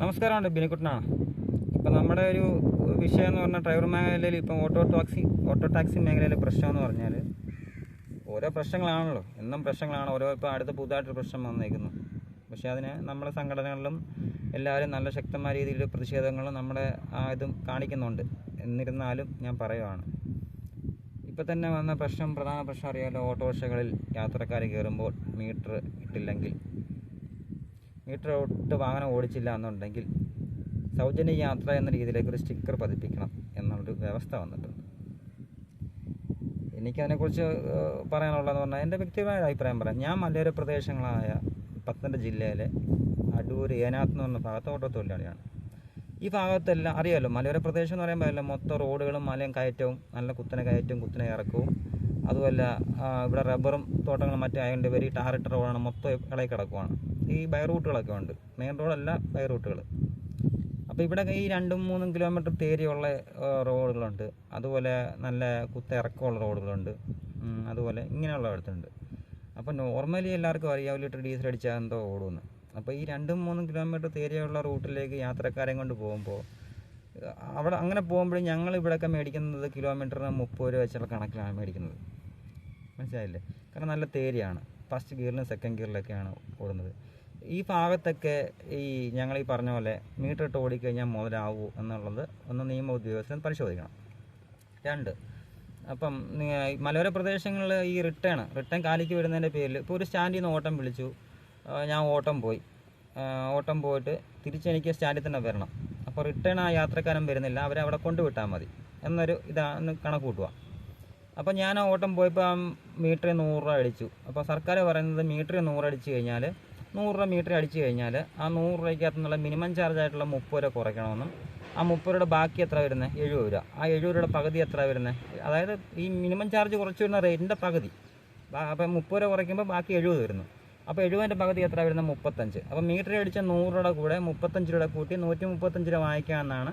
നമസ്കാരമുണ്ട് ബിനിക്കുട്ടനാണ്. ഇപ്പം നമ്മുടെ ഒരു വിഷയം എന്ന് പറഞ്ഞാൽ ഡ്രൈവർ മേഖലയിൽ ഇപ്പം ഓട്ടോ ടാക്സി ഓട്ടോ ടാക്സി മേഖലയിലെ പ്രശ്നമെന്ന് പറഞ്ഞാൽ ഓരോ പ്രശ്നങ്ങളാണല്ലോ. എന്നും പ്രശ്നങ്ങളാണ്. ഓരോ ഇപ്പോൾ അടുത്ത പുതുതായിട്ടൊരു പ്രശ്നം വന്നേക്കുന്നു. പക്ഷേ അതിന് നമ്മുടെ സംഘടനകളിലും എല്ലാവരും നല്ല ശക്തമായ രീതിയിൽ പ്രതിഷേധങ്ങളും നമ്മുടെ ആ ഇതും കാണിക്കുന്നുണ്ട്. എന്നിരുന്നാലും ഞാൻ പറയുവാണ്. ഇപ്പം തന്നെ വന്ന പ്രശ്നം പ്രധാന പ്രശ്നം അറിയാമല്ലോ ഓട്ടോറിക്ഷകളിൽ യാത്രക്കാർ കയറുമ്പോൾ മീറ്റർ ഇട്ടില്ലെങ്കിൽ മീറ്റർ ഇട്ട് വാഹനം ഓടിച്ചില്ല എന്നുണ്ടെങ്കിൽ സൗജന്യ യാത്ര എന്ന രീതിയിലേക്ക് ഒരു സ്റ്റിക്കർ പതിപ്പിക്കണം എന്നുള്ളൊരു വ്യവസ്ഥ വന്നിട്ടുണ്ട്. എനിക്കതിനെക്കുറിച്ച് പറയാനുള്ളതെന്ന് പറഞ്ഞാൽ എന്റെ വ്യക്തിപരമായ അഭിപ്രായം പറയാം. ഞാൻ മലയോര പ്രദേശങ്ങളായ പത്തനംതിട്ട ജില്ലയിലെ അടൂർ ഏനാത്ത് എന്ന് പറഞ്ഞ ഭാഗത്ത് ഓട്ടോ തൊഴിലാളിയാണ് ഈ ഭാഗത്തെല്ലാം അറിയാമല്ലോ മലയോര പ്രദേശം എന്ന് പറയുമ്പോൾ എല്ലാം മൊത്തം റോഡുകളും മലയും കയറ്റവും നല്ല കുത്തനെ കയറ്റവും കുത്തനെ ഇറക്കവും അതുമല്ല ഇവിടെ റബ്ബറും തോട്ടങ്ങളും മറ്റും ആയതുകൊണ്ട് ഈ ടാറിട്ട റോഡാണ് മൊത്തം ഇളകി കിടക്കുവാണ്. ഈ ബൈ റൂട്ടുകളൊക്കെ ഉണ്ട്. മെയിൻ റോഡല്ല ബൈ റൂട്ടുകൾ അപ്പോൾ ഇവിടെ ഈ രണ്ടും മൂന്നും കിലോമീറ്റർ തേരിയുള്ള റോഡുകളുണ്ട് അതുപോലെ നല്ല കുത്ത ഇറക്കമുള്ള റോഡുകളുണ്ട് അതുപോലെ ഇങ്ങനെയുള്ള അടുത്തുണ്ട്. അപ്പോൾ നോർമലി എല്ലാവർക്കും അറിയാം ലിറ്റർ ഡീസൽ അടിച്ചാൽ എന്തോ ഓടുമെന്ന് അപ്പോൾ ഈ രണ്ടും മൂന്നും കിലോമീറ്റർ തേരിയുള്ള റൂട്ടിലേക്ക് യാത്രക്കാരെ കൊണ്ട് പോകുമ്പോൾ അവിടെ അങ്ങനെ പോകുമ്പോഴും ഞങ്ങൾ ഇവിടെയൊക്കെ മേടിക്കുന്നത് കിലോമീറ്ററിന് മുപ്പത് രൂപ വെച്ചുള്ള കണക്കിലാണ് മേടിക്കുന്നത്. മനസ്സിലായില്ലേ? കാരണം നല്ല തേരിയാണ്. ഫസ്റ്റ് ഗിയറിലും സെക്കൻഡ് ഗിയറിലൊക്കെയാണ് ഓടുന്നത്. ഈ ഭാഗത്തൊക്കെ ഈ ഞങ്ങൾ ഈ പറഞ്ഞ പോലെ മീറ്റർ ഇട്ട് ഓടിക്കഴിഞ്ഞാൽ മുതലാവൂ എന്നുള്ളത് ഒന്ന് നിയമ ഉദ്യോഗസ്ഥൻ പരിശോധിക്കണം. രണ്ട് അപ്പം മലയോര പ്രദേശങ്ങളിൽ ഈ റിട്ടേൺ റിട്ടേൺ കാലിക്ക് വരുന്നതിന്റെ പേരിൽ ഇപ്പോൾ ഒരു സ്റ്റാൻഡിൽ നിന്ന് ഓട്ടം വിളിച്ചു. ഞാൻ ഓട്ടം പോയി. ഓട്ടം പോയിട്ട് തിരിച്ചെനിക്ക് സ്റ്റാൻഡിൽ തന്നെ വരണം. അപ്പോൾ റിട്ടേൺ ആ യാത്രക്കാരൻ വരുന്നില്ല. അവരെ അവിടെ കൊണ്ടുവിട്ടാൽ മതി. എന്നൊരു ഇതാണ് കണക്ക് കൂട്ടുക. അപ്പോൾ ഞാൻ ഓട്ടം പോയപ്പോൾ മീറ്ററിൽ നൂറ് രൂപ അടിച്ചു. അപ്പോൾ സർക്കാർ പറയുന്നത് മീറ്ററിൽ നൂറ് അടിച്ചു കഴിഞ്ഞാൽ നൂറ് രൂപ മീറ്റർ അടിച്ചു കഴിഞ്ഞാൽ ആ നൂറ് രൂപയ്ക്കകത്ത് നിന്നുള്ള മിനിമം ചാർജ് ആയിട്ടുള്ള മുപ്പത് രൂപ കുറയ്ക്കണമെന്നും ആ മുപ്പത് രൂപയുടെ ബാക്കി എത്ര വരുന്നത്? എഴുപത് രൂപ. ആ എഴുപത് രൂപയുടെ പകുതി എത്ര വരുന്നത്? അതായത് ഈ മിനിമം ചാർജ് കുറച്ച് വരുന്ന റേറ്റിന്റെ പകുതി. അപ്പം മുപ്പത് രൂപ കുറയ്ക്കുമ്പോൾ ബാക്കി എഴുപത് വരുന്നു. അപ്പോൾ എഴുപതിന്റെ പകുതി എത്ര വരുന്നത്? മുപ്പത്തഞ്ച്. അപ്പോൾ മീറ്റർ അടിച്ച നൂറ് രൂപയുടെ കൂടെ മുപ്പത്തഞ്ച് രൂപയുടെ കൂട്ടി നൂറ്റി മുപ്പത്തഞ്ച് രൂപ വാങ്ങിക്കാമെന്നാണ്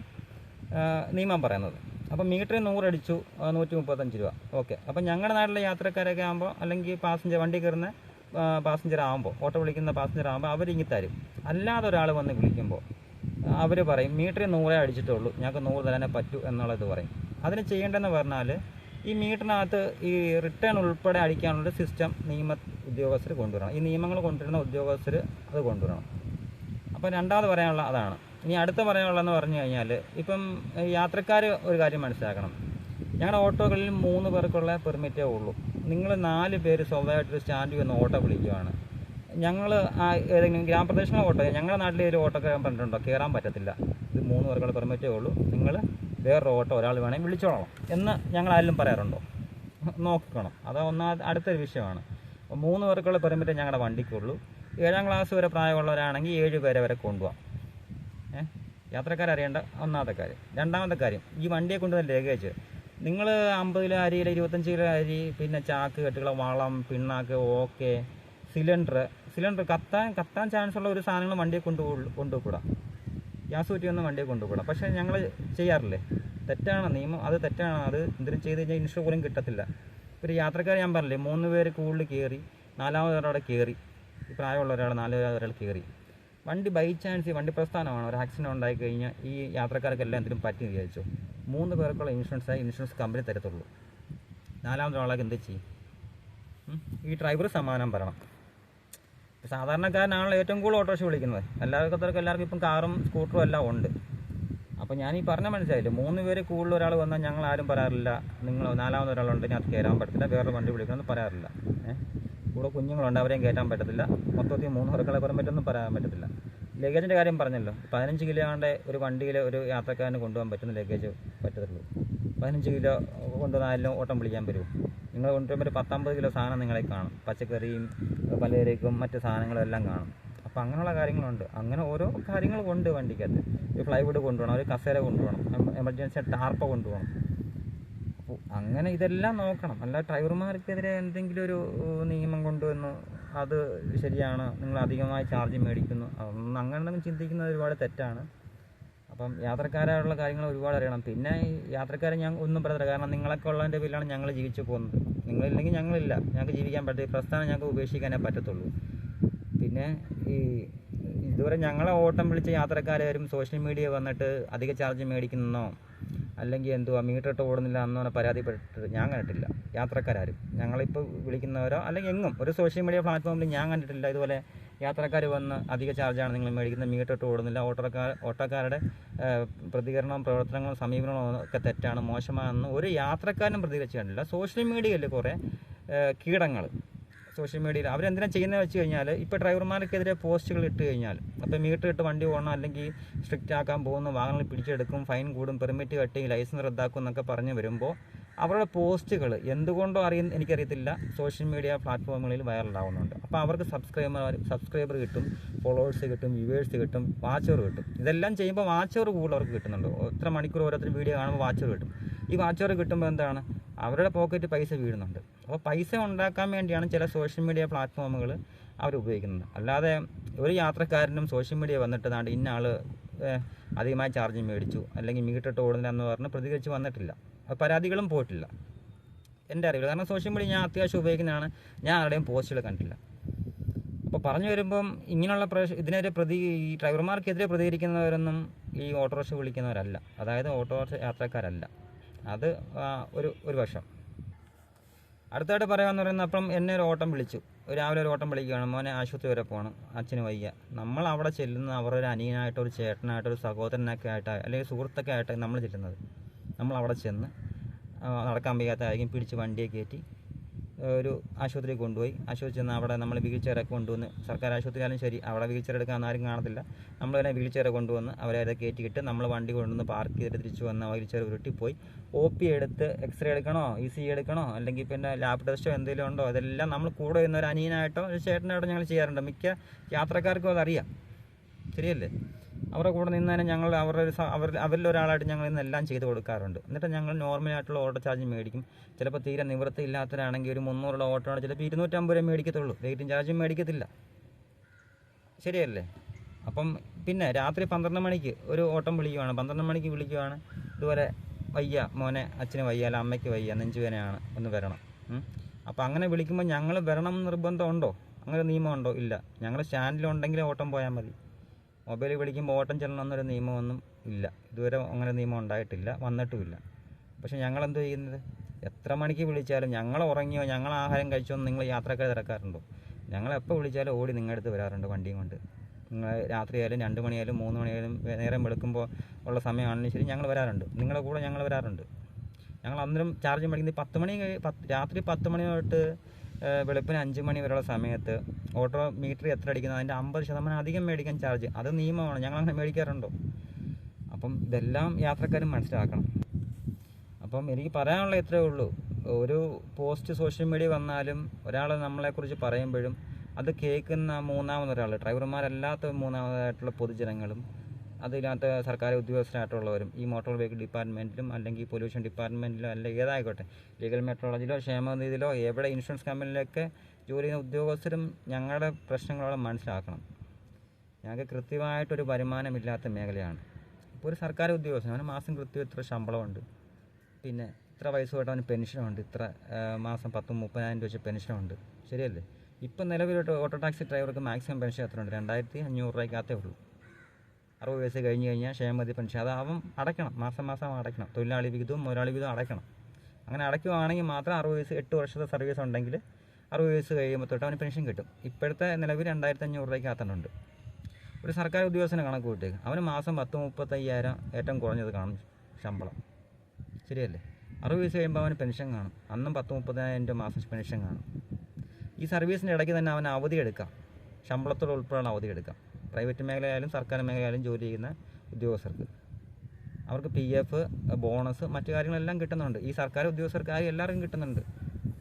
നിയമം പറയുന്നത്. അപ്പോൾ മീറ്ററിൽ നൂറടിച്ചു നൂറ്റി മുപ്പത്തഞ്ച് രൂപ. ഓക്കെ. അപ്പോൾ ഞങ്ങളുടെ നാട്ടിലെ യാത്രക്കാരൊക്കെ ആകുമ്പോൾ അല്ലെങ്കിൽ പാസഞ്ചർ വണ്ടി കയറുന്ന പാസഞ്ചർ ആകുമ്പോൾ ഓട്ടോ വിളിക്കുന്ന പാസഞ്ചർ ആകുമ്പോൾ അവരിങ്ങി തരും. അല്ലാതെ ഒരാൾ വന്ന് വിളിക്കുമ്പോൾ അവർ പറയും മീറ്ററിൽ നൂറേ അടിച്ചിട്ടുള്ളൂ ഞങ്ങൾക്ക് നൂറ് തരാനേ പറ്റൂ എന്നുള്ളത് പറയും. അതിന് ചെയ്യേണ്ടതെന്ന് പറഞ്ഞാൽ ഈ മീറ്ററിനകത്ത് ഈ റിട്ടേൺ ഉൾപ്പെടെ അടിക്കാനുള്ള സിസ്റ്റം നിയമ ഉദ്യോഗസ്ഥർ കൊണ്ടുവരണം. ഈ നിയമങ്ങൾ കൊണ്ടുവരുന്ന ഉദ്യോഗസ്ഥർ അത് കൊണ്ടുവരണം. അപ്പോൾ രണ്ടാമത് പറയാനുള്ള അതാണ്. ഇനി അടുത്ത പറയാനുള്ളതെന്ന് പറഞ്ഞു കഴിഞ്ഞാൽ ഇപ്പം യാത്രക്കാർ ഒരു കാര്യം മനസ്സിലാക്കണം. ഞങ്ങളുടെ ഓട്ടോകളിൽ മൂന്ന് പേർക്കുള്ള പെർമിറ്റേ ഉള്ളൂ. നിങ്ങൾ നാല് പേര് സ്വന്തമായിട്ടൊരു സ്റ്റാൻഡിൽ വന്ന് ഓട്ടോ വിളിക്കുകയാണ് ഞങ്ങൾ ആ ഏതെങ്കിലും ഗ്രാമപ്രദേശങ്ങളെ ഓട്ടോ ഞങ്ങളുടെ നാട്ടിലെ ഒരു ഓട്ടോ കയറാൻ പറഞ്ഞിട്ടുണ്ടോ? കയറാൻ പറ്റത്തില്ല. ഇത് മൂന്ന് പേർക്കുള്ള പെർമിറ്റേ ഉള്ളൂ. നിങ്ങൾ വേറൊരു ഓട്ടോ ഒരാൾ വേണമെങ്കിൽ വിളിച്ചോളണം എന്ന് ഞങ്ങൾ ആരെങ്കിലും പറയാറുണ്ടോ? നോക്കണം. അത് ഒന്നാ അടുത്തൊരു വിഷയമാണ്. അപ്പോൾ മൂന്ന് പേർക്കുള്ള പെർമിറ്റ് ഞങ്ങളുടെ വണ്ടിക്കുള്ളൂ. ഏഴാം ക്ലാസ് വരെ പ്രായമുള്ളവരാണെങ്കിൽ ഏഴ് പേരെ വരെ കൊണ്ടുപോകാം ഏഹ് യാത്രക്കാരറിയേണ്ട ഒന്നാമത്തെ കാര്യം. രണ്ടാമത്തെ കാര്യം ഈ വണ്ടിയെ കൊണ്ടുവന്ന ലഗേജ് നിങ്ങൾ അമ്പത് കിലോ അരിയിൽ ഇരുപത്തഞ്ച് കിലോ അരി പിന്നെ ചാക്ക് കെട്ടുകള വളം പിണ്ണാക്ക് ഓക്കെ സിലിണ്ടർ സിലിണ്ടർ കത്താൻ കത്താൻ ചാൻസ് ഉള്ള ഒരു സാധനങ്ങൾ വണ്ടിയെ കൊണ്ടു കൊണ്ടുപോയിക്കൂടാ. ഗ്യാസ് കുറ്റിയൊന്നും വണ്ടിയെ കൊണ്ടുപോകൂടാ പക്ഷേ ഞങ്ങൾ ചെയ്യാറില്ലേ? തെറ്റാണ് നിയമം. അത് തെറ്റാണ്. അത് എന്തിനും ചെയ്ത് കഴിഞ്ഞാൽ ഇൻഷുർ പോലും കിട്ടത്തില്ല. ഒരു യാത്രക്കാർ ഞാൻ പറഞ്ഞില്ലേ മൂന്ന് പേര് കൂടുതൽ കയറി നാലാമത് ഒരാളെ കയറി പ്രായമുള്ള ഒരാൾ നാല് ഒരാൾ കയറി. വണ്ടി ബൈ ചാൻസ് വണ്ടി പ്രസ്ഥാനമാണ്. ഒരു ആക്സിഡന്റ് ഉണ്ടായി കഴിഞ്ഞാൽ ഈ യാത്രക്കാർക്കെല്ലാം എന്തെങ്കിലും പറ്റി വിചാരിച്ചു? മൂന്ന് പേർക്കുള്ള ഇൻഷുറൻസ് ഇൻഷുറൻസ് കമ്പനി തരത്തുള്ളൂ. നാലാമത്തെ ആളൊക്കെ എന്ത് ചെയ്യും? ഈ ഡ്രൈവർ സമാധാനം പറയണം സാധാരണക്കാരനാണല്ലോ ഏറ്റവും കൂടുതൽ ഓട്ടോറിക്ഷ വിളിക്കുന്നത്. എല്ലാവർക്കും എല്ലാവർക്കും ഇപ്പം കാറും സ്കൂട്ടറും എല്ലാം ഉണ്ട്. അപ്പോൾ ഞാൻ ഈ പറഞ്ഞ മനസ്സിലായില്ലേ? മൂന്ന് പേര് കൂടുതൽ ഒരാൾ വന്നാൽ ഞങ്ങൾ ആരും പറയാറില്ല. നിങ്ങൾ നാലാമത് ഒരാളുണ്ടെങ്കിൽ ഞാൻ കയറാൻ പറ്റത്തില്ല. വേറെ വണ്ടി വിളിക്കണമെന്ന് പറയാറില്ല. ഏഹ് കൂടെ കുഞ്ഞുങ്ങളുണ്ട് അവരെയും കയറ്റാൻ പറ്റത്തില്ല. മൊത്തത്തിൽ മൂന്ന് പേർക്കുള്ള പെർമിറ്റൊന്നും പറയാൻ പറ്റത്തില്ല. ലഗേജിന്റെ കാര്യം പറഞ്ഞല്ലോ. പതിനഞ്ച് കിലോ ആണ്ട് ഒരു വണ്ടിയിൽ ഒരു യാത്രക്കാരന് കൊണ്ടുപോകാൻ പറ്റുന്ന ലഗേജ് പറ്റത്തുള്ളൂ. പതിനഞ്ച് കിലോ കൊണ്ടുവന്നാലും ഓട്ടം വിളിക്കാൻ വരുമോ നിങ്ങൾ കൊണ്ടുവരുമ്പോൾ ഒരു പത്തമ്പത് കിലോ സാധനം നിങ്ങളെ കാണും. പച്ചക്കറിയും പലചരക്കും മറ്റ് സാധനങ്ങളും എല്ലാം കാണും. അപ്പോൾ അങ്ങനെയുള്ള കാര്യങ്ങളുണ്ട്. അങ്ങനെ ഓരോ കാര്യങ്ങളും ഉണ്ട് വണ്ടിക്കകത്ത്. ഒരു ഫ്ലൈവുഡ് കൊണ്ടുപോകണം ഒരു കസേര കൊണ്ടുപോകണം എമർജൻസി ടാർപ്പ കൊണ്ടുപോകണം. അപ്പോൾ അങ്ങനെ ഇതെല്ലാം നോക്കണം. അല്ല ഡ്രൈവർമാർക്കെതിരെ എന്തെങ്കിലും ഒരു നിയമം കൊണ്ടുവന്ന് അത് ശരിയാണ്. നിങ്ങൾ അധികമായി ചാർജ് മേടിക്കുന്നു. അതൊന്നും അങ്ങനെ ചിന്തിക്കുന്നത് ഒരുപാട് തെറ്റാണ്. അപ്പം യാത്രക്കാരായുള്ള കാര്യങ്ങൾ ഒരുപാട് അറിയണം. പിന്നെ യാത്രക്കാരെ ഞാൻ ഒന്നും പറയത്തില്ല. കാരണം നിങ്ങളൊക്കെ ഉള്ളതിന്റെ പേരിലാണ് ഞങ്ങൾ ജീവിച്ചു പോകുന്നത്. നിങ്ങളില്ലെങ്കിൽ ഞങ്ങളില്ല. ഞങ്ങൾക്ക് ജീവിക്കാൻ പറ്റും പ്രസ്ഥാനം ഞങ്ങൾക്ക് ഉപേക്ഷിക്കാനേ പറ്റത്തുള്ളൂ. പിന്നെ ഈ ഇതുവരെ ഞങ്ങളെ ഓട്ടം വിളിച്ച യാത്രക്കാരും സോഷ്യൽ മീഡിയ വന്നിട്ട് അധിക ചാർജ് മേടിക്കുന്നോ? അല്ലെങ്കിൽ എന്തുവാ മീറ്റർ ഇട്ട് ഓടുന്നില്ല എന്നോനെ പരാതിപ്പെട്ടിട്ട് ഞാൻ കണ്ടിട്ടില്ല. യാത്രക്കാരും ഞങ്ങളിപ്പോൾ വിളിക്കുന്നവരോ അല്ലെങ്കിൽ എങ്ങും ഒരു സോഷ്യൽ മീഡിയ പ്ലാറ്റ്ഫോമിൽ ഞാൻ കണ്ടിട്ടില്ല. ഇതുപോലെ യാത്രക്കാർ വന്ന് അധിക ചാർജാണ് നിങ്ങൾ മേടിക്കുന്നത്. മീറ്റർ ഇട്ട് ഓടുന്നില്ല. ഓട്ടോക്കാർ ഓട്ടോക്കാരുടെ പ്രതികരണവും പ്രവർത്തനങ്ങളും സമീപനങ്ങളും ഒക്കെ തെറ്റാണ് മോശമാണെന്ന് ഒരു യാത്രക്കാരനും പ്രതികരിച്ചു കണ്ടില്ല സോഷ്യൽ മീഡിയയിൽ കുറേ കീടങ്ങൾ സോഷ്യൽ മീഡിയയിൽ അവരെന്തിനാ ചെയ്യുന്നത് വെച്ച് കഴിഞ്ഞാൽ ഇപ്പോൾ ഡ്രൈവർമാർക്കെതിരെ പോസ്റ്റുകൾ ഇട്ട് കഴിഞ്ഞാൽ അപ്പോൾ മീറ്റർ ഇട്ട് വണ്ടി പോകണം അല്ലെങ്കിൽ സ്ട്രിക്റ്റ് ആക്കാൻ പോകുന്ന വാഹനങ്ങൾ പിടിച്ചെടുക്കും ഫൈൻ കൂടും പെർമിറ്റ് കട്ടി ലൈസൻസ് റദ്ദാക്കും എന്നൊക്കെ പറഞ്ഞ് വരുമ്പോൾ അവരുടെ പോസ്റ്റുകൾ എന്തുകൊണ്ടോ അറിയുന്ന എനിക്കറിയത്തില്ല സോഷ്യൽ മീഡിയ പ്ലാറ്റ്ഫോമുകളിൽ വൈറലാവുന്നുണ്ട്. അപ്പോൾ അവർക്ക് സബ്സ്ക്രൈബർ സബ്സ്ക്രൈബർ കിട്ടും ഫോളോവേഴ്സ് കിട്ടും വ്യൂവേഴ്സ് കിട്ടും വാച്ചർ കിട്ടും. ഇതെല്ലാം ചെയ്യുമ്പോൾ വാച്ചർ കൂടുതൽ അവർക്ക് കിട്ടുന്നുണ്ട്. എത്ര മണിക്കൂർ ഓരോരുത്തർ വീഡിയോ കാണുമ്പോൾ വാച്ചർ കിട്ടും. ഈ വാച്ചർ കിട്ടുമ്പോൾ എന്താണ്? അവരുടെ പോക്കറ്റ് പൈസ വീഴുന്നുണ്ട്. അപ്പോൾ പൈസ ഉണ്ടാക്കാൻ വേണ്ടിയാണ് ചില സോഷ്യൽ മീഡിയ പ്ലാറ്റ്ഫോമുകൾ അവർ ഉപയോഗിക്കുന്നത് അല്ലാതെ ഒരു യാത്രക്കാരനും സോഷ്യൽ മീഡിയ വന്നിട്ട് നാട് ഇന്ന ആൾ അധികമായി ചാർജ് മേടിച്ചു അല്ലെങ്കിൽ മീറ്റിട്ട് ഓടുന്നില്ല എന്ന് പറഞ്ഞ് പ്രതികരിച്ച് വന്നിട്ടില്ല. പരാതികളും പോയിട്ടില്ല. എന്റെ അറിവിൽ. കാരണം സോഷ്യൽ മീഡിയ ഞാൻ അത്യാവശ്യം ഉപയോഗിക്കുന്നതാണ്. ഞാൻ ആരുടെയും പോസ്റ്റുകൾ കണ്ടില്ല. അപ്പോൾ പറഞ്ഞു വരുമ്പം ഇങ്ങനെയുള്ള പ്രശ് ഇതിനെതിരെ പ്രതി ഈ ഡ്രൈവർമാർക്കെതിരെ പ്രതികരിക്കുന്നവരൊന്നും ഈ ഓട്ടോറിക്ഷ വിളിക്കുന്നവരല്ല. അതായത് ഓട്ടോറിക്ഷ യാത്രക്കാരല്ല. അത് ഒരു ഒരു വർഷം. അടുത്തായിട്ട് പറയാമെന്ന് പറയുന്നത് അപ്പം എന്നെ ഒരു ഓട്ടം വിളിച്ചു. രാവിലെ ഒരു ഓട്ടം വിളിക്കുകയാണ്. മോനെ ആശുപത്രി വരെ പോകണം അച്ഛന് വയ്യ. നമ്മൾ അവിടെ ചെല്ലുന്ന ഒരു അനിയനായിട്ടോ ഒരു ചേട്ടനായിട്ടോ ഒരു സഹോദരനൊക്കെ ആയിട്ട് അല്ലെങ്കിൽ സുഹൃത്തൊക്കെ ആയിട്ട് നമ്മൾ ചെല്ലുന്നത്. നമ്മൾ അവിടെ ചെന്ന് നടക്കാൻ വയ്യാത്തതായിരിക്കും പിടിച്ച് വണ്ടിയെ കയറ്റി ഒരു ആശുപത്രിയിൽ കൊണ്ടുപോയി. ആശുപത്രി ചെന്ന് അവിടെ നമ്മൾ വീൽ ചെയറൊക്കെ കൊണ്ടുവന്ന് സർക്കാർ ആശുപത്രിയാലും ശരി അവിടെ വീൽ ചെയർ എടുക്കാൻ ആരും കാണത്തില്ല. നമ്മൾ തന്നെ വീൽ ചെയർ കൊണ്ടുവന്ന് അവരെ അത് കയറ്റിയിട്ട് നമ്മൾ വണ്ടി കൊണ്ടുവന്ന് പാർക്ക് ചെയ്തിട്ട് തിരിച്ചു വന്ന് വീൽ ചെയർ ഉരുട്ടിപ്പോയി. ഒ പി എടുത്ത് എക്സ്റേ എടുക്കണോ ഇ സി എടുക്കണോ അല്ലെങ്കിൽ പിന്നെ ലാബ് ടെസ്റ്റോ എന്തെങ്കിലും ഉണ്ടോ അതെല്ലാം നമ്മൾ കൂടെ ഇന്ന് ഒരു അനിയനായിട്ടോ ഒരു ചേട്ടനായിട്ടോ ഞങ്ങൾ ചെയ്യാറുണ്ട്. മിക്ക യാത്രക്കാർക്കും അതറിയാം. ശരിയല്ലേ? അവരുടെ കൂടെ നിന്നതിന് ഞങ്ങൾ അവരുടെ ഒരു അവർ അവരിൽ ഒരാളായിട്ട് ഞങ്ങൾ ഇന്നെല്ലാം ചെയ്ത് കൊടുക്കാറുണ്ട്. എന്നിട്ട് ഞങ്ങൾ നോർമലായിട്ടുള്ള ഓട്ടോ ചാർജ് മേടിക്കും. ചിലപ്പോൾ തീരെ നിവൃത്തി ഇല്ലാത്തവരാണെങ്കിൽ ഒരു മുന്നൂറുള്ള ഓട്ടോ ആണ്. ചിലപ്പോൾ ഇരുന്നൂറ്റമ്പത് രൂപ മേടിക്കത്തുള്ളൂ. വെയിറ്റിംഗ് ചാർജും മേടിക്കത്തില്ല. ശരിയല്ലേ? അപ്പം പിന്നെ രാത്രി പന്ത്രണ്ട് മണിക്ക് ഒരു ഓട്ടം വിളിക്കുവാണ്. പന്ത്രണ്ട് മണിക്ക് വിളിക്കുവാണ്. ഇതുപോലെ വയ്യ. മോനെ അച്ഛന് വയ്യ അല്ല അമ്മയ്ക്ക് വയ്യ നെഞ്ചുവേനയാണ് ഒന്ന് വരണം. അപ്പോൾ അപ്പം അങ്ങനെ വിളിക്കുമ്പോൾ ഞങ്ങൾ വരണം നിർബന്ധമുണ്ടോ അങ്ങനെ നിയമമുണ്ടോ ഇല്ല. ഞങ്ങൾ സ്റ്റാൻഡിലുണ്ടെങ്കിൽ ഓട്ടം പോയാൽ മതി. മൊബൈലിൽ വിളിക്കുമ്പോൾ ഓട്ടം ചെല്ലണം എന്നൊരു നിയമമൊന്നും ഇല്ല. ഇതുവരെ അങ്ങനെ നിയമം ഉണ്ടായിട്ടില്ല. വന്നിട്ടുമില്ല. പക്ഷേ ഞങ്ങളെന്ത് ചെയ്യുന്നത്? എത്ര മണിക്ക് വിളിച്ചാലും ഞങ്ങൾ ഉറങ്ങിയോ ഞങ്ങൾ ആഹാരം കഴിച്ചോ നിങ്ങൾ യാത്രക്കാർ തിരക്കാറുണ്ടോ? ഞങ്ങൾ എപ്പോൾ വിളിച്ചാലും ഓടി നിങ്ങളുടെ അടുത്ത് വരാറുണ്ട് വണ്ടിയും കൊണ്ട്. നിങ്ങൾ രാത്രിയായാലും രണ്ട് മണിയായാലും മൂന്ന് മണിയായാലും നേരം വെളുക്കുമ്പോൾ ഉള്ള സമയമാണെങ്കിലും ശരി ഞങ്ങൾ വരാറുണ്ട്. നിങ്ങളെ കൂടെ ഞങ്ങൾ വരാറുണ്ട്. ഞങ്ങൾ അന്നേരം ചാർജ് മേടിക്കുന്നത് പത്ത് മണി രാത്രി പത്ത് മണി തൊട്ട് വെളുപ്പിന് അഞ്ച് മണി വരെയുള്ള സമയത്ത് ഓട്ടോ മീറ്റർ എത്ര അടിക്കുന്നത് അതിന്റെ അമ്പത് ശതമാനം അധികം മേടിക്കാൻ ചാർജ്. അത് നിയമമാണ്. ഞങ്ങൾ അങ്ങനെ മേടിക്കാറുണ്ടോ. അപ്പം ഇതെല്ലാം യാത്രക്കാരും മനസ്സിലാക്കണം. അപ്പം എനിക്ക് പറയാനുള്ള ഇത്രയേ ഉള്ളൂ. ഒരു പോസ്റ്റ് സോഷ്യൽ മീഡിയ വന്നാലും ഒരാൾ നമ്മളെക്കുറിച്ച് പറയുമ്പോഴും അത് കേൾക്കുന്ന മൂന്നാമതൊരാൾ ഡ്രൈവർമാരല്ലാത്ത മൂന്നാമതായിട്ടുള്ള പൊതുജനങ്ങളും അതിനകത്ത് സർക്കാർ ഉദ്യോഗസ്ഥരായിട്ടുള്ളവരും ഈ മോട്ടോർ വെഹിക്കിൾ ഡിപ്പാർട്ട്മെന്റിലും അല്ലെങ്കിൽ പൊല്യൂഷൻ ഡിപ്പാർട്ട്മെന്റിലോ അല്ലെങ്കിൽ ഏതായിക്കോട്ടെ ലീഗൽ മെട്രോളജിയിലോ ക്ഷേമനിധിയിലോ എവിടെ ഇൻഷുറൻസ് കമ്പനിയിലൊക്കെ ജോലി ചെയ്യുന്ന ഉദ്യോഗസ്ഥരും ഞങ്ങളുടെ പ്രശ്നങ്ങളോടെ മനസ്സിലാക്കണം. ഞങ്ങൾക്ക് കൃത്യമായിട്ടൊരു വരുമാനമില്ലാത്ത മേഖലയാണ്. ഇപ്പോൾ ഒരു സർക്കാർ ഉദ്യോഗസ്ഥൻ അവന് മാസം കൃത്യം ഇത്ര ശമ്പളമുണ്ട്. പിന്നെ ഇത്ര വയസ്സ് തൊട്ട് അവന് പെൻഷനുണ്ട്. ഇത്ര മാസം പത്തും മുപ്പതിനായിരം രൂപ വെച്ച് പെൻഷനുണ്ട്. ശരിയല്ലേ? ഇപ്പം നിലവിലോട്ട് ഓട്ടോ ടാക്സി ഡ്രൈവർക്ക് മാക്സിമം പെൻഷൻ എത്ര ഉണ്ട് രണ്ടായിരത്തി അഞ്ഞൂറ് രൂപയ്ക്കകത്തേ ഉള്ളൂ. അറുപത് വയസ്സ് കഴിഞ്ഞ് കഴിഞ്ഞാൽ ക്ഷേമതി പെൻഷൻ. അത് അവൻ അടയ്ക്കണം. മാസം മാസം അടയ്ക്കണം. തൊഴിലാളി വിഹിതവും മുതലാളി വിഹിതവും അടയ്ക്കണം. അങ്ങനെ അടയ്ക്കുവാണെങ്കിൽ മാത്രം അറുപത് വയസ്സ് എട്ട് വർഷത്തെ സർവീസ് ഉണ്ടെങ്കിൽ അറുപത് വയസ്സ് കഴിയുമ്പോൾ തൊട്ട് അവന് പെൻഷൻ കിട്ടും. ഇപ്പോഴത്തെ നിലവിൽ രണ്ടായിരത്തി അഞ്ഞൂറ് രൂപയ്ക്ക് അത്തണുണ്ട് ഒരു സർക്കാർ ഉദ്യോഗസ്ഥനെ കണക്ക് കൂട്ടിയേക്ക്. അവന് മാസം പത്ത് മുപ്പത്തയ്യായിരം ഏറ്റവും കുറഞ്ഞത് കാണും ശമ്പളം. ശരിയല്ലേ? അറുപത് വയസ്സ് കഴിയുമ്പോൾ അവന് പെൻഷൻ കാണും. അന്നും പത്ത് മുപ്പതിനായിരം രൂപ മാസം പെൻഷൻ കാണും. ഈ സർവീസിന്റെ ഇടയ്ക്ക് തന്നെ അവൻ അവധി എടുക്കാം. ശമ്പളത്തോട് ഉൾപ്പെടെയുള്ള അവധി എടുക്കാം. പ്രൈവറ്റ് മേഖലയായാലും സർക്കാർ മേഖലയായാലും ജോലി ചെയ്യുന്ന ഉദ്യോഗസ്ഥർക്ക്. അവർക്ക് പി എഫ് ബോണസ് മറ്റു കാര്യങ്ങളെല്ലാം കിട്ടുന്നുണ്ട്. ഈ സർക്കാർ ഉദ്യോഗസ്ഥർക്കായി എല്ലാവർക്കും കിട്ടുന്നുണ്ട്.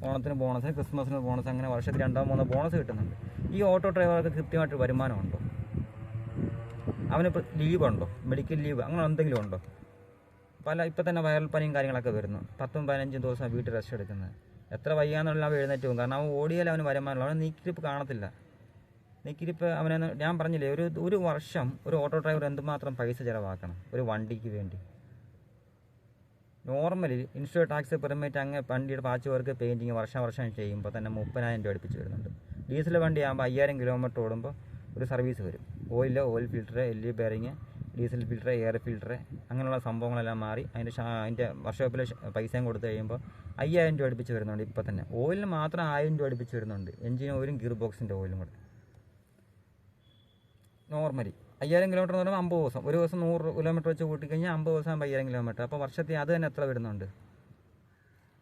ഓണത്തിന് ബോണസ് ക്രിസ്മസിന് ബോണസ് അങ്ങനെ വർഷത്തിൽ രണ്ടോ മൂന്നോ ബോണസ് കിട്ടുന്നുണ്ട്. ഈ ഓട്ടോ ഡ്രൈവർക്ക് കൃത്യമായിട്ട് വരുമാനമുണ്ടോ അവനിപ്പോൾ ലീവുണ്ടോ മെഡിക്കൽ ലീവ് അങ്ങനെ എന്തെങ്കിലും ഉണ്ടോ? പല ഇപ്പം തന്നെ വൈറൽ പനിയും കാര്യങ്ങളൊക്കെ വരുന്നു. പത്തും പതിനഞ്ചും ദിവസം വീട്ടിൽ റെസ്റ്റ് എടുക്കുന്നത്. എത്ര വയ്യാന്നുള്ള അവൻ എഴുന്നേറ്റ് പോകും. കാരണം അവൻ ഓടിയാൽ അവന് വരുമാനമുള്ളൂ. അവന് നീക്കിരിപ്പ് കാണത്തില്ല. നീക്കിരിപ്പ് അവനെ ഞാൻ പറഞ്ഞില്ലേ ഒരു ഒരു വർഷം ഒരു ഓട്ടോ ഡ്രൈവർ എന്തുമാത്രം പൈസ ചിലവാക്കണം ഒരു വണ്ടിക്ക് വേണ്ടി? നോർമലി ഇൻഷുർ ടാക്സ് പെർമിറ്റ് അങ്ങ് വണ്ടിയുടെ പാച്ച് വർക്ക് പെയിന്റിങ് വർഷം വർഷം ചെയ്യുമ്പോൾ തന്നെ മുപ്പതിനായിരം രൂപ അടുപ്പിച്ച് വരുന്നുണ്ട്. ഡീസൽ വണ്ടി ആകുമ്പോൾ അയ്യായിരം കിലോമീറ്റർ ഓടുമ്പോൾ ഒരു സർവീസ് വരും. Oil oil filter L E bearing diesel filter air filter അങ്ങനെയുള്ള സംഭവങ്ങളെല്ലാം മാറി അതിന്റെ അതിന്റെ വർക്ക്ഷോപ്പിലെ പൈസയും കൊടുത്തു കഴിയുമ്പോൾ അയ്യായിരം രൂപ അടുപ്പിച്ച് വരുന്നുണ്ട് ഇപ്പോൾ തന്നെ ഓയിലിന് മാത്രം ആയിരം രൂപ അടുപ്പിച്ച് വരുന്നുണ്ട്. എഞ്ചിൻ ഓയിലും ഗിയർ ബോക്സിന്റെ ഓയിലും കൂടെ. നോർമലി. അയ്യായിരം കിലോമീറ്റർ എന്ന് പറയുമ്പോൾ അമ്പത് ദിവസം. ഒരു ദിവസം നൂറ് കിലോമീറ്റർ വെച്ച് കൂട്ടിക്കഴിഞ്ഞാൽ അമ്പത് ദിവസം ആകുമ്പോൾ അയ്യായിരം കിലോമീറ്റർ. അപ്പോൾ വർഷത്തിൽ അത് തന്നെ എത്ര വരുന്നുണ്ട്?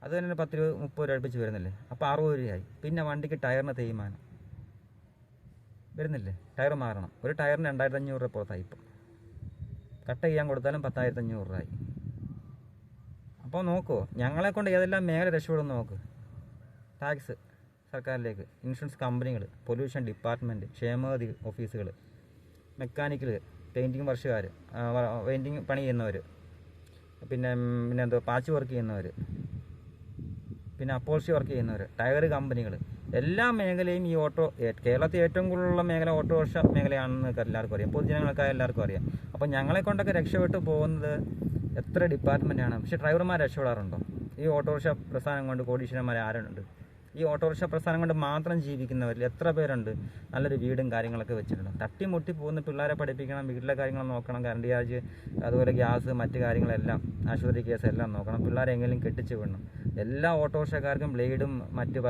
അത് തന്നെ പത്ത് രൂപ മുപ്പത് രൂപ അടുപ്പിച്ച് വരുന്നില്ലേ? അപ്പോൾ അറുപത് രൂപയായി. പിന്നെ വണ്ടിക്ക് ടയറിന് തേയ്മാനം. വരുന്നില്ലേ? ടയർ മാറണം. ഒരു ടയറിന് രണ്ടായിരത്തി അഞ്ഞൂറ് രൂപ പുറത്തായി ഇപ്പം കട്ട് ചെയ്യാൻ കൊടുത്താലും പത്തായിരത്തി അഞ്ഞൂറ് ആയി. അപ്പോൾ നോക്കൂ ഞങ്ങളെ കൊണ്ട് ഏതെല്ലാം മേഖല രക്ഷപ്പെടും നോക്ക്. ടാക്സ് സർക്കാരിലേക്ക് ഇൻഷുറൻസ് കമ്പനികൾ പൊല്യൂഷൻ ഡിപ്പാർട്ട്മെന്റ് ക്ഷേമനിധി ഓഫീസുകൾ. മെക്കാനിക്കൽ പെയിന്റിങ് വർഷക്കാർ പെയിന്റിങ് പണി ചെയ്യുന്നവർ പിന്നെ പിന്നെ എന്തോ പാച്ച് വർക്ക് ചെയ്യുന്നവർ പിന്നെ അപ്പോൾസി വർക്ക് ചെയ്യുന്നവർ ടയർ കമ്പനികൾ എല്ലാ മേഖലയും ഈ ഓട്ടോ കേരളത്തിൽ ഏറ്റവും കൂടുതലുള്ള മേഖല ഓട്ടോറിക്ഷ മേഖലയാണെന്ന് എല്ലാവർക്കും അറിയാം. പൊതുജനങ്ങൾക്കായ എല്ലാവർക്കും അറിയാം. അപ്പോൾ ഞങ്ങളെ കൊണ്ടൊക്കെ രക്ഷപ്പെട്ട് പോകുന്നത് എത്ര ഡിപ്പാർട്ട്മെന്റാണ് പക്ഷേ ഡ്രൈവർമാർ രക്ഷപ്പെടാറുണ്ടോ? ഈ ഓട്ടോറിക്ഷ പ്രസ്ഥാനം കൊണ്ട് കോടീശ്വരന്മാർ ആരുണ്ട് ഈ ഓട്ടോറിക്ഷ പ്രസ്ഥാനം കൊണ്ട് മാത്രം ജീവിക്കുന്നവരിൽ എത്ര പേരുണ്ട്? നല്ലൊരു വീടും കാര്യങ്ങളൊക്കെ വെച്ചിട്ടുണ്ട്. തട്ടിമുട്ടി പോകുന്ന പിള്ളേരെ പഠിപ്പിക്കണം വീട്ടിലെ കാര്യങ്ങൾ നോക്കണം കറണ്ട് ചാർജ് അതുപോലെ ഗ്യാസ് മറ്റു കാര്യങ്ങളെല്ലാം ആശുപത്രി കേസ് എല്ലാം നോക്കണം. പിള്ളേരെ എങ്കിലും കെട്ടിച്ച് വിടണം. എല്ലാ ഓട്ടോറിക്ഷക്കാർക്കും ബ്ലേഡും മറ്റ്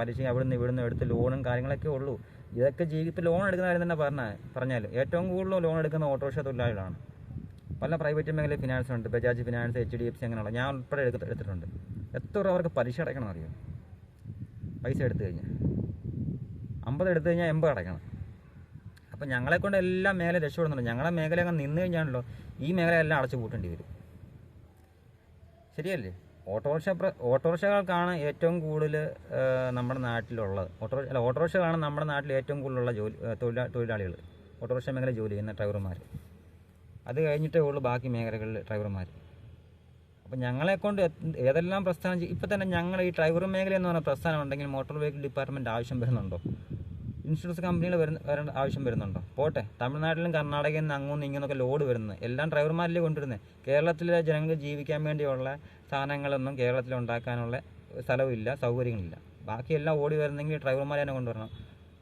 പലിശ അവിടുന്ന് ഇവിടുന്ന് എടുത്ത് ലോണും കാര്യങ്ങളൊക്കെ ഉള്ളൂ. ഇതൊക്കെ ജീവിതത്തിൽ ലോൺ എടുക്കുന്ന കാര്യം തന്നെ പറഞ്ഞാൽ പറഞ്ഞാൽ ഏറ്റവും കൂടുതൽ ലോൺ എടുക്കുന്ന ഓട്ടോറിക്ഷ തൊഴിലാളികളാണ്. പല പ്രൈവറ്റ് മേഖലയിൽ ഫിനാൻസ് ഉണ്ട്. Bajaj finance H D F C അങ്ങനെയുള്ള ഞാൻ ഉൾപ്പെടെ എടുത്തിട്ടുണ്ട്. എത്ര അവർക്ക് പലിശ അടയ്ക്കണം അറിയോ പൈസ എടുത്തു കഴിഞ്ഞാൽ അമ്പത് എടുത്തു കഴിഞ്ഞാൽ എൺപത് അടയ്ക്കണം. അപ്പം ഞങ്ങളെ കൊണ്ട് എല്ലാ മേഖല രക്ഷപ്പെടുന്നുണ്ട്. ഞങ്ങളുടെ മേഖല അങ്ങ് നിന്ന് കഴിഞ്ഞാണല്ലോ ഈ മേഖല എല്ലാം അടച്ചു പൂട്ടേണ്ടി വരും. ശരിയല്ലേ? ഓട്ടോറിക്ഷ ഓട്ടോറിക്ഷകൾക്കാണ് ഏറ്റവും കൂടുതൽ നമ്മുടെ നാട്ടിലുള്ളത്. ഓട്ടോ അല്ല ഓട്ടോറിക്ഷകളാണ് നമ്മുടെ നാട്ടിൽ ഏറ്റവും കൂടുതലുള്ള ജോലി തൊഴിലാ തൊഴിലാളികൾ ഓട്ടോറിക്ഷ മേഖല ജോലി ചെയ്യുന്ന ഡ്രൈവർമാർ അത് കഴിഞ്ഞിട്ടേ ഉള്ളൂ ബാക്കി മേഖലകളിൽ ഡ്രൈവർമാർ അപ്പം ഞങ്ങളെ കൊണ്ട് ഏതെല്ലാം പ്രസ്ഥാനം ചെയ്യും ഇപ്പം തന്നെ ഞങ്ങൾ ഈ ഡ്രൈവർ മേഖല എന്ന് പറഞ്ഞ പ്രസ്ഥാനം ഉണ്ടെങ്കിൽ മോട്ടോർ വെഹിക്കിൾ ഡിപ്പാർട്ട്മെന്റ് ആവശ്യം വരുന്നുണ്ടോ? ഇൻഷുറൻസ് കമ്പനികൾ വരുന്ന വരേണ്ട ആവശ്യം വരുന്നുണ്ടോ? പോട്ടെ തമിഴ്നാട്ടിലും കർണാടകയിൽ നിന്ന് അങ്ങോന്നും ഇങ്ങനൊക്കെ ലോഡ് വരുന്നത്. എല്ലാം ഡ്രൈവർമാരിലേ കൊണ്ടുവരുന്നത് കേരളത്തിലെ ജനങ്ങൾക്ക് ജീവിക്കാൻ വേണ്ടിയുള്ള സാധനങ്ങളൊന്നും കേരളത്തിൽ ഉണ്ടാക്കാനുള്ള സ്ഥലമില്ല സൗകര്യങ്ങളില്ല. ബാക്കിയെല്ലാം ഓടി വരുന്നെങ്കിൽ ഡ്രൈവർമാരെ തന്നെ കൊണ്ടുവരണം.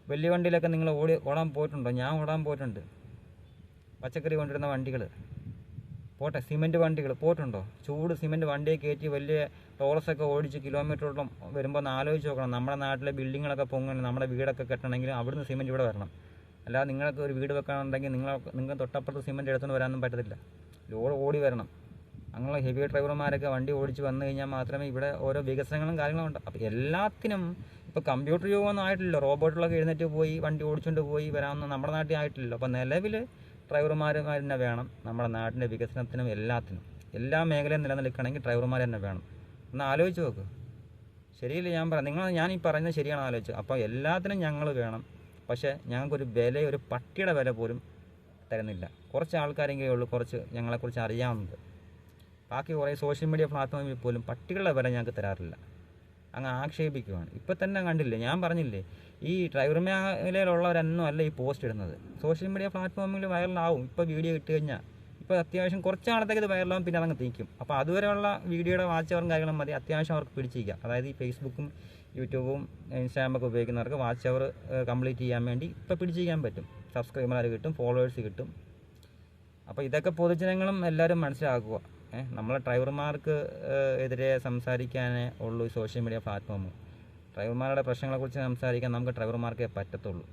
വലിയ വണ്ടിയിലൊക്കെ നിങ്ങൾ ഓടി ഓടാൻ പോയിട്ടുണ്ടോ? ഞാൻ ഓടാൻ പോയിട്ടുണ്ട്. പച്ചക്കറി കൊണ്ടുവരുന്ന വണ്ടികൾ പോട്ടെ സിമെന്റ് വണ്ടികൾ പോയിട്ടുണ്ടോ? ചൂട് സിമെന്റ് വണ്ടിയെ കയറ്റി വലിയ ടോളസൊക്കെ ഓടിച്ച് കിലോമീറ്ററോളം വരുമ്പോൾ ഒന്ന് ആലോചിച്ച് നോക്കണം. നമ്മുടെ നാട്ടിലെ ബിൽഡിങ്ങുകളൊക്കെ പൊങ്ങണം നമ്മുടെ വീടൊക്കെ കെട്ടണമെങ്കിൽ അവിടുന്ന് സിമെന്റ് ഇവിടെ വരണം. അല്ലാതെ നിങ്ങൾക്ക് ഒരു വീട് വെക്കണമെന്നുണ്ടെങ്കിൽ നിങ്ങൾ നിങ്ങൾ തൊട്ടപ്പുറത്ത് സിമെന്റ് എടുത്തുകൊണ്ട് വരാനൊന്നും പറ്റത്തില്ല. ലോഡ് ഓടി വരണം. അങ്ങനെയുള്ള ഹെവി ഡ്രൈവർമാരൊക്കെ വണ്ടി ഓടിച്ച് വന്നു കഴിഞ്ഞാൽ മാത്രമേ ഇവിടെ ഓരോ വികസനങ്ങളും കാര്യങ്ങളും ഉണ്ട്. അപ്പോൾ എല്ലാത്തിനും ഇപ്പോൾ കമ്പ്യൂട്ടർ യോഗമൊന്നും ആയിട്ടില്ല റോബോട്ടുകളൊക്കെ എഴുന്നേറ്റ് പോയി വണ്ടി ഓടിച്ചുകൊണ്ട് പോയി വരാമെന്ന് നമ്മുടെ നാട്ടിൽ ആയിട്ടില്ലല്ലോ. അപ്പോൾ നിലവിൽ ഡ്രൈവർമാർ തന്നെ വേണം. നമ്മുടെ നാടിന്റെ വികസനത്തിനും എല്ലാത്തിനും. എല്ലാ മേഖലയും നിലനിൽക്കണമെങ്കിൽ ഡ്രൈവർമാർ തന്നെ വേണം. ഒന്ന് ആലോചിച്ച് നോക്ക്. ശരിയില്ല ഞാൻ പറ നിങ്ങൾ ഞാൻ ഈ പറയുന്നത് ശരിയാണ് ആലോചിച്ച്. അപ്പോൾ എല്ലാത്തിനും ഞങ്ങൾ വേണം. പക്ഷേ ഞങ്ങൾക്കൊരു വില ഒരു പട്ടിയുടെ വില പോലും തരുന്നില്ല. കുറച്ച് ആൾക്കാരെങ്കിലും ഉള്ളൂ കുറച്ച് ഞങ്ങളെക്കുറിച്ച് അറിയാവുന്നത്. ബാക്കി കുറേ സോഷ്യൽ മീഡിയ പ്ലാറ്റ്ഫോമിൽ പോലും പട്ടികളുടെ വില ഞങ്ങൾക്ക് തരാറില്ല. അങ്ങ് ആക്ഷേപിക്കുവാണ്. ഇപ്പം തന്നെ കണ്ടില്ലേ ഞാൻ പറഞ്ഞില്ലേ ഈ ഡ്രൈവർ മേഖലയിലുള്ളവരൊന്നും അല്ല ഈ പോസ്റ്റ് ഇടുന്നത്. സോഷ്യൽ മീഡിയ പ്ലാറ്റ്ഫോമിൽ വൈറലാവും ഇപ്പോൾ വീഡിയോ ഇട്ട് കഴിഞ്ഞാൽ ഇപ്പോൾ അത്യാവശ്യം കുറച്ച് നാളത്തേക്ക് ഇത് വൈറലാവും പിന്നെ അതങ്ങ് തീക്കും അപ്പോൾ അതുവരെയുള്ള വീഡിയോയുടെ വാച്ച് അവറും കാര്യങ്ങളും മതി. അത്യാവശ്യം അവർക്ക് പിടിച്ചിരിക്കുക അതായത് ഈ ഫേസ്ബുക്കും യൂട്യൂബും ഇൻസ്റ്റാഗ്രാമൊക്കെ ഉപയോഗിക്കുന്നവർക്ക് വാച്ച് അവർ കംപ്ലീറ്റ് ചെയ്യാൻ വേണ്ടി ഇപ്പോൾ പിടിച്ചിരിക്കാൻ പറ്റും. സബ്സ്ക്രൈബർമാർ കിട്ടും ഫോളോവേഴ്സ് കിട്ടും. അപ്പോൾ ഇതൊക്കെ പൊതുജനങ്ങളും എല്ലാവരും മനസ്സിലാക്കുക. നമ്മളെ ഡ്രൈവർമാർക്ക് എതിരെ സംസാരിക്കാനേ ഉള്ളൂ സോഷ്യൽ മീഡിയ പ്ലാറ്റ്ഫോം ഡ്രൈവർമാരുടെ പ്രശ്നങ്ങളെക്കുറിച്ച് സംസാരിക്കാൻ നമുക്ക് ഡ്രൈവർമാർക്കേ പറ്റത്തുള്ളൂ.